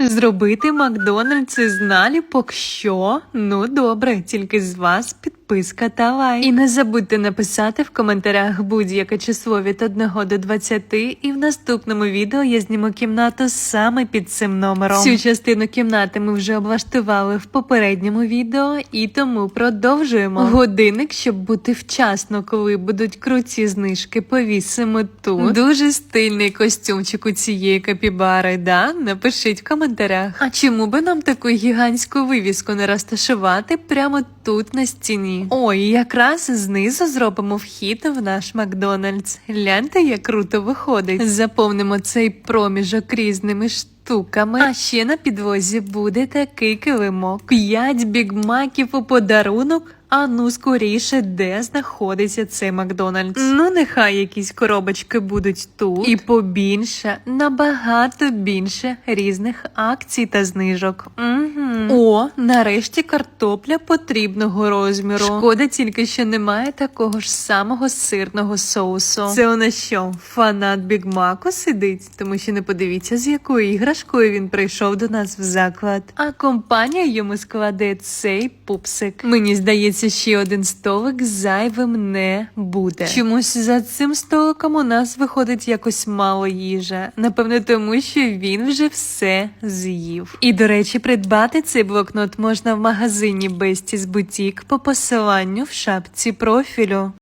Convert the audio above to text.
Зробити Макдональдс із наліпок що? Ну добре, тільки з вас підписка та лайк. І не забудьте написати в коментарях будь-яке число від 1 до 20, і в наступному відео я зніму кімнату саме під цим номером. Цю частину кімнати ми вже облаштували в попередньому відео, і тому продовжуємо. Годинник, щоб бути вчасно, коли будуть круті знижки, повісимо тут. Дуже стильний костюмчик у цієї капібари, да? Напишіть в коментарях. А чому би нам таку гігантську вивіску не розташувати прямо тут на стіні? Ой, якраз знизу зробимо вхід в наш Макдональдс. Гляньте, як круто виходить. Заповнимо цей проміжок різними штуками. А ще на підвозі буде такий килимок. П'ять бігмаків у подарунок. А ну скоріше, де знаходиться цей Макдональдс? Ну, нехай якісь коробочки будуть тут. І побільше, набагато більше різних акцій та знижок. Угу. О, нарешті картопля потрібного розміру. Шкода тільки, що немає такого ж самого сирного соусу. Це у нас що, фанат Бігмаку сидить? Тому що не подивіться, з якою іграшкою він прийшов до нас в заклад. А компанія йому складе цей пупсик. Мені здається, ще один столик зайвим не буде. Чомусь за цим столиком у нас виходить якось мало їжа. Напевне, тому що він вже все з'їв. І, до речі, придбати цей блокнот можна в магазині Besties Boutique по посиланню в шапці профілю.